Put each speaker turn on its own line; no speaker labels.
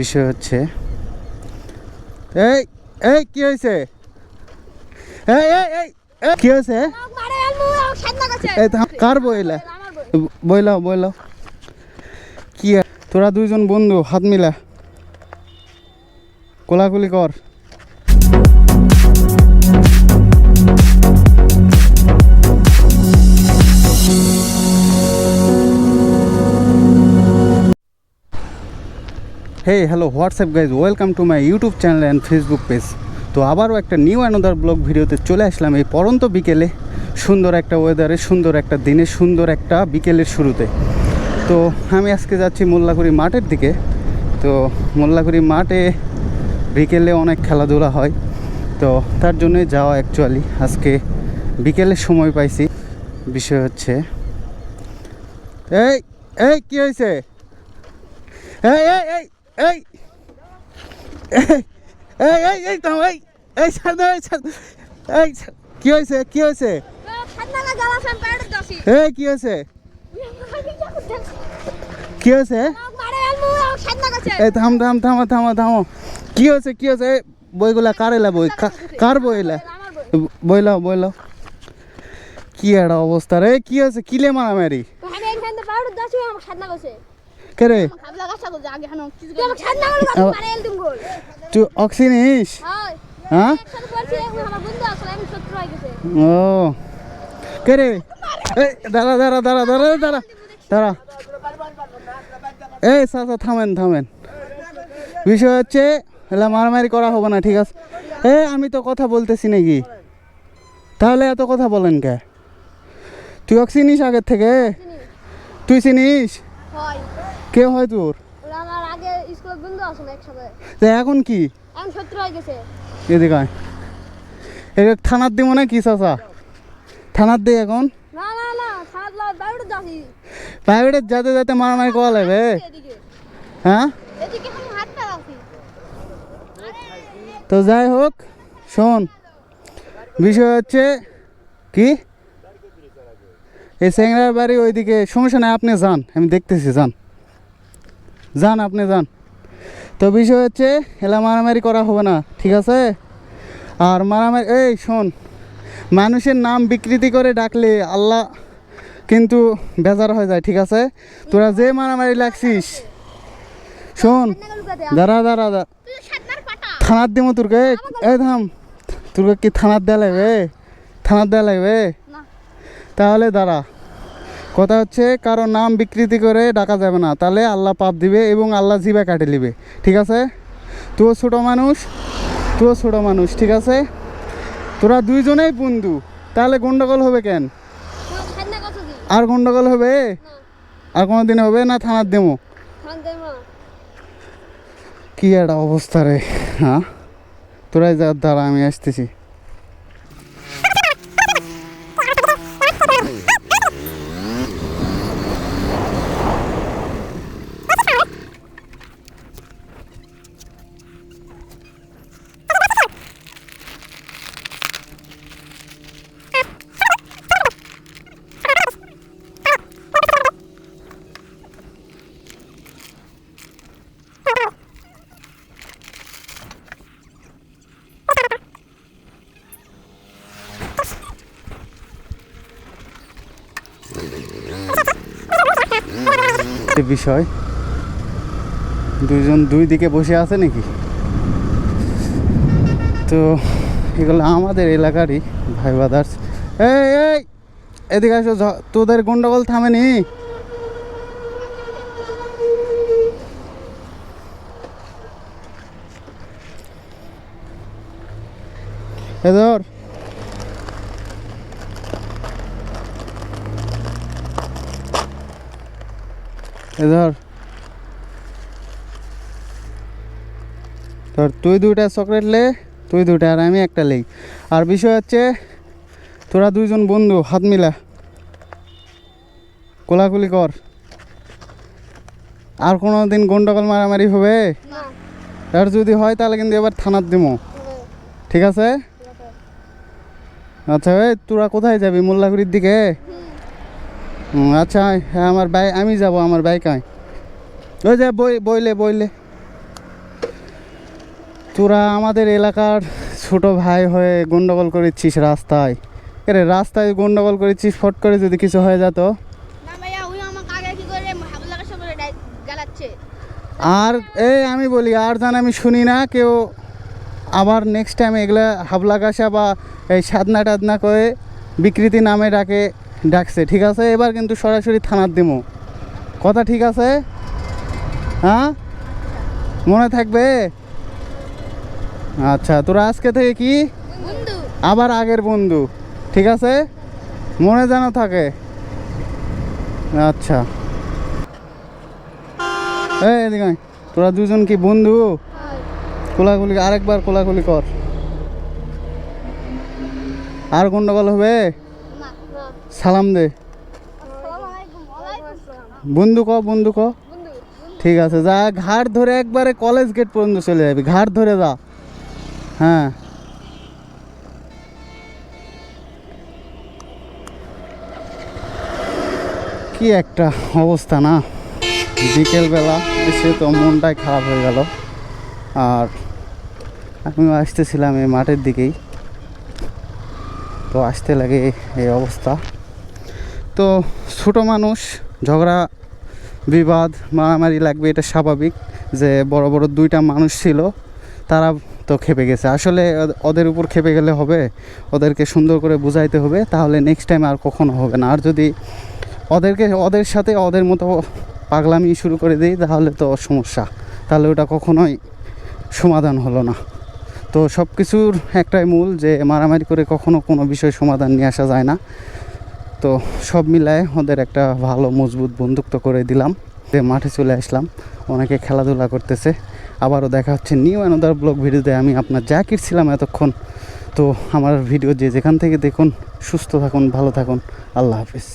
বিষয় হচ্ছে, এই এই, কি হয়েছে? এই এই এই কি হয়েছে? কার বইলা বইলাও বইলাও কি? তোরা দুইজন বন্ধু, হাত মিলা। কোলাকুলি কর। Hey hello WhatsApp guys welcome to my YouTube channel and Facebook page তো আবারও একটা নিউ অ্যানোদার ব্লগ ভিডিওতে চলে আসলাম এই পরন্ত বিকেলে। সুন্দর একটা ওয়েদারে সুন্দর একটা দিনে, সুন্দর একটা বিকেলের শুরুতে। তো আমি আজকে যাচ্ছি মোল্লাকুড়ি মাঠের দিকে। তো মোল্লাকুড়ি মাঠে বিকেলে অনেক খেলাধুলা হয়। তো তার জন্যই যাওয়া অ্যাকচুয়ালি আজকে বিকেলের সময় পাইছি। বিষয় হচ্ছে, এই এই, কি হয়েছে এই এই এই এই এই এই এই তো এই এই ছাড় দাও, এই ছাড় এই কি হয়েছে কি হয়েছে এই কি হয়েছে কি হয়েছে এই থাম থাম থামো থামো থামো কি হয়েছে কি হয়েছে বইগুলা কার এলা বই কার বই এলা বইলাও বইলাও কি একটা অবস্থা রে কি হয়েছে কিলে মারামারি কে রে?
গোল
তুই অক্সিনিস
হয়
হ্যাঁ?
হয়ে
ও। কে রে? এই দাঁড়া দাঁড়া দাঁড়া দাঁড়া দাঁড়া দাঁড়া। এই চাচা থামেন থামেন। বিষয় হচ্ছে এলা মারামারি করা হবে না ঠিক আছে? এ আমি তো কথা বলতেছি নাকি? তাহলে এত কথা বলেন কে? তুই ওকে চিনিস আগের থেকে? তুই চিনিস?
হয়।
কে হয় তোর
আমার আগে স্কুলের বন্ধু আসলে একসাথে।
তা এখন কি?
এখন শত্রু হয়ে গেছে।
এদিকে। এটা থানার দিব না কি চাচা? থানার দিই এখন?
না না না সাদ লা পেড়ে দছি
প্রাইভেটের যাতে যাতে মারামারি করা লাগবে।
এদিকে।
হ্যাঁ?
এদিকে আমি হাতটা রাখি
তো যাই হোক শোন। বিষয় হচ্ছে কি? এই স্যাংরার বাড়ি ওইদিকে সমস্যা নাই আপনি যান। আমি দেখতেছি যান। যান আপনি যান। তো বিষয় হচ্ছে এলা মারামারি করা হবে না ঠিক আছে? আর মারামারি এই শোন মানুষের নাম বিকৃতি করে ডাকলে আল্লাহ কিন্তু বেজার হয়ে যায় ঠিক আছে? তোরা যে মারামারি লাগছিস শোন দাঁড়া দাঁড়া দাঁড়া। থানার দিব তোরকে এই থাম। তোরকে কি থানার দেওয়া লাগবে থানার দেওয়া লাগবে তাহলে দাঁড়া। কথা হচ্ছে, কারও নাম বিকৃতি করে ডাকা যাবে না। তাহলে আল্লাহ পাপ দিবে এবং আল্লাহ জিবা কাটে নিবে। ঠিক আছে? তুইও ছোটো মানুষ, তুইও ছোটো মানুষ, ঠিক আছে? তোরা দুইজনেই বন্ধু, তাহলে গন্ডগোল হবে কেন? আর গন্ডগোল হবে? আর কোনো দিন হবে না থানার
খান
কি একটা অবস্থা রে হ্যাঁ? তোরাই যার দ্বারা আমি আসতেছি। একটা বিষয়। দুইজন দুই দিকে বসে আছে নাকি? তো, এগুলো আমাদের এলাকারই ভাই বাদার্স এই এই, এদিকে আসো তোদের গন্ডগোল থামেনি? এ ধর। ধর তুই দুইটা চকলেট লে তুই দুইটা আর আমি একটা লেই। আর বিষয় হচ্ছে তোরা দুইজন বন্ধু হাত মিলা। কোলাকুলি কর। আর কোনো দিন গন্ডগোল মারামারি হবে? আর যদি হয় তাহলে কিন্তু এবার থানার দিমো। ঠিক আছে? আচ্ছা এই তোরা কোথায় যাবি মোল্লাগুড়ির দিকে? আচ্ছা হ্যাঁ আমার বাই আমি যাব আমার বাইক আয় ওই যে বই বইলে বইলে। তোরা আমাদের এলাকার ছোট ভাই হয়ে গন্ডগোল করেছিস রাস্তায়। এরে রাস্তায় গন্ডগোল করেছিস ফট করে যদি কিছু হয়ে যেত। আর এই আমি বলি আর জান আমি শুনি না কেউ আবার নেক্সট টাইম এগুলা হাবলা কাশা বা এই সাধনা টাদনা করে বিকৃতি নামে ডাকে। ডাকছে ঠিক আছে? এবার কিন্তু সরাসরি থানার দিমো। কথা ঠিক আছে? হ্যাঁ? মনে থাকবে? আচ্ছা তোরা আজকে থেকে কি? আবার আগের বন্ধু ঠিক আছে? মনে যেন থাকে। আচ্ছা। এই এদিকে তোরা দুজন কি বন্ধু? কোলাকুলি আরেকবার কোলাকুলি কর। আর গন্ডগোল হবে? সালাম দে। বন্ধু ক বন্ধু ক। ঠিক আছে, যা ঘাট ধরে একবারে কলেজ গেট পর্যন্ত চলে যাবি। ঘাট ধরে যা। হ্যাঁ। কি একটা অবস্থা না। বিকেলবেলা এসে তো মনটাই খারাপ হয়ে গেল। আর আমিও আসতেছিলাম এই মাঠের দিকেই। তো আসতে লাগে এই অবস্থা। তো ছোট মানুষ, ঝগড়া, বিবাদ, মারামারি লাগবে, এটা স্বাভাবিক যে বড় বড় দুইটা মানুষ ছিল, তারা তো খেপে গেছে। আসলে ওদের উপর খেপে গেলে হবে, ওদেরকে সুন্দর করে বুঝাইতে হবে, তাহলে নেক্সট টাইম আর কখনো হবে না। আর যদি ওদেরকে, ওদের সাথে ওদের মতো পাগলামি শুরু করে দিই, তাহলে তো সমস্যা। তাহলে ওটা কখনোই সমাধান হলো না। তো সব কিছুর একটাই মূল যে মারামারি করে কখনো কোনো বিষয় সমাধান নিয়ে আসা যায় না। তো সব মিলায় ওদের একটা ভালো, মজবুত বন্ধুত্ব করে দিলাম। যে মাঠে চলে আসলাম অনেকে খেলাধুলা করতেছে। আবারও দেখা হচ্ছে নিউ অ্যানাদার ব্লগ ভিডিওতে আমি আপনার জাকির ছিলাম এতক্ষণ। তো আমার ভিডিও যে যেখান থেকে দেখুন, সুস্থ থাকুন, ভালো থাকুন। আল্লাহ হাফিজ।